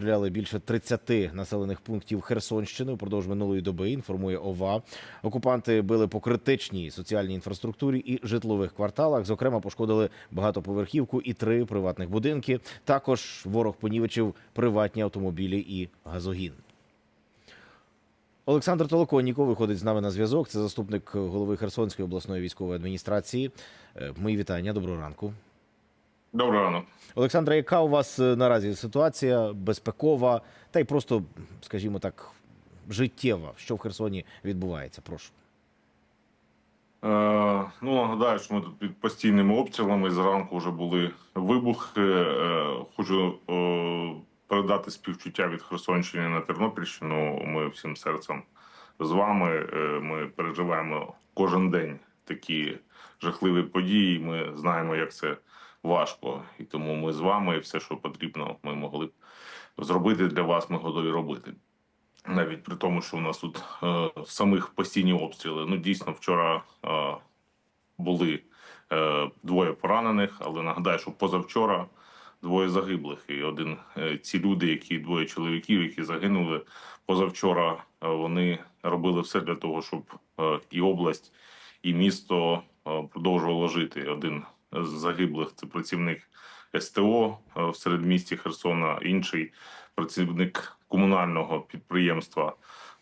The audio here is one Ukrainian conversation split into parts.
Стріляли більше 30 населених пунктів Херсонщини упродовж минулої доби. Інформує ОВА. Окупанти били по критичній соціальній інфраструктурі і житлових кварталах. Зокрема, пошкодили багатоповерхівку і три приватних будинки. Також ворог понівечив приватні автомобілі і газогін. Олександр Толоконніков виходить з нами на зв'язок. Це заступник голови Херсонської обласної військової адміністрації. Е, Мої вітання. Доброго ранку. Доброго ранку. Олександра, яка у вас е, наразі ситуація безпекова, та й просто, скажімо так, життєва? Що в Херсоні відбувається? Прошу. Е, ну, нагадаю, що ми тут під постійними обстрілами. Зранку вже були вибухи. Е, хочу е, передати співчуття від Херсонщини на Тернопільщину. Ми всім серцем з вами. Е, ми переживаємо кожен день такі жахливі події. Ми знаємо, як це важко. І тому ми з вами все, що потрібно, ми могли б зробити для вас, ми готові робити. навіть при тому, що у нас тут е, самих постійні обстріли. Ну дійсно, вчора е, були е, двоє поранених, але нагадаю, що позавчора двоє загиблих. І один е, ці люди, які двоє чоловіків, які загинули позавчора, е, вони робили все для того, щоб е, і область, і місто е, продовжувало жити. Один загиблих це працівник СТО е, в середмісті Херсона, інший працівник комунального підприємства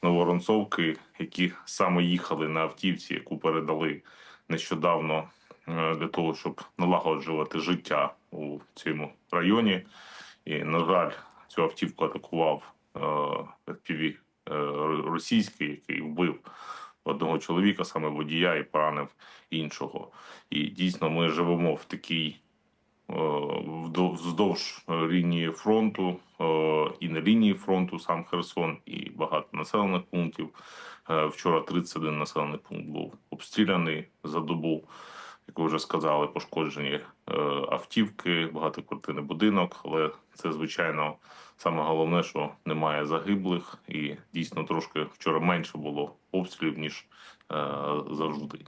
Новоронцовки, які саме їхали на автівці, яку передали нещодавно е, для того, щоб налагоджувати життя у цьому районі. І, на жаль, цю автівку атакував е, FPV російський, який вбив одного чоловіка, саме водія, і поранив іншого. І дійсно ми живемо в такій е, вздовж лінії фронту е, і на лінії фронту сам Херсон, і багато населених пунктів. Е, Вчора 31 населений пункт був обстріляний за добу. Як ви вже сказали, пошкоджені е, автівки, багатоквартирний будинок. Але це звичайно саме головне, що немає загиблих, і дійсно трошки вчора менше було обстрілів ніж е, завжди.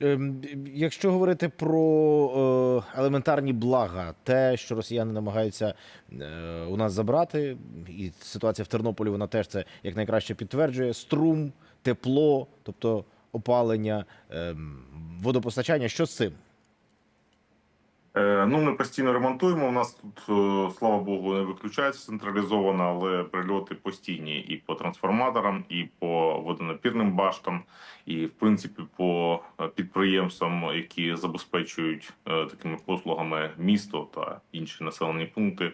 Ем, Якщо говорити про е, елементарні блага, те, що росіяни намагаються у нас забрати, і ситуація в Тернополі вона теж це якнайкраще підтверджує: струм, тепло, тобто опалення, ем, водопостачання. Що з цим? Е, ну, ми постійно ремонтуємо. У нас тут, е, слава Богу, не виключається централізовано, але прильоти постійні і по трансформаторам, і по водонапірним баштам, і в принципі по е, підприємствам, які забезпечують такими послугами місто та інші населені пункти.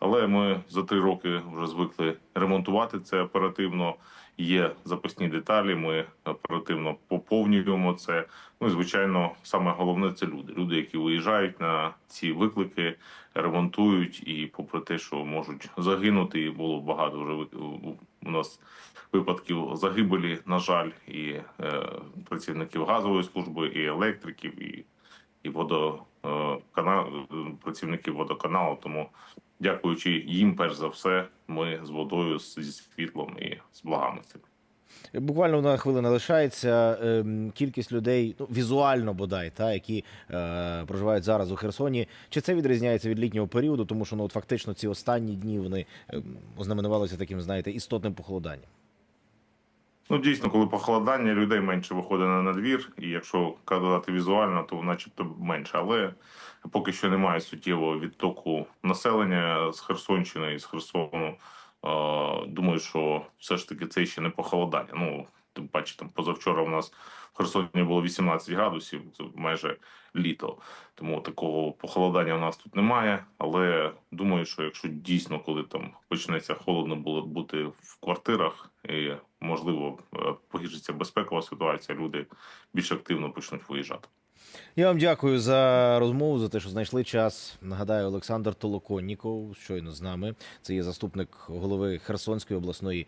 Але ми за три роки вже звикли ремонтувати це оперативно. Є запасні деталі. Ми оперативно поповнюємо це. Ну і звичайно, саме головне це люди. Люди, які виїжджають на ці виклики, ремонтують, і попри те, що можуть загинути, і було багато вже у нас випадків загибелі, на жаль, і е, працівників газової служби, і електриків, і, і водо, е, працівників водоканалу. Тому, дякуючи їм, перш за все, ми з водою, зі світлом і з благами цим. Буквально на хвилина лишається ем, кількість людей, ну візуально бодай, та які е, проживають зараз у Херсоні. Чи це відрізняється від літнього періоду? Тому що ну от фактично ці останні дні вони ем, ознаменувалися таким, знаєте, істотним похолоданням. Ну, дійсно, коли похолодання, людей менше виходить на надвір, і якщо казати візуально, то начебто менше. Але поки що немає суттєвого відтоку населення з Херсонщини і з Херсону. Думаю, що все ж таки це ще не похолодання. Ну, тим паче, там позавчора у нас в Херсоні було 18 градусів, це майже літо. Тому такого похолодання у нас тут немає. Але думаю, що якщо дійсно, коли там почнеться холодно було бути в квартирах, і можливо е, погіршиться безпекова ситуація, люди більш активно почнуть виїжджати. Я вам дякую за розмову, за те, що знайшли час. Нагадаю, Олександр Толоконніков щойно з нами. Це є заступник голови Херсонської обласної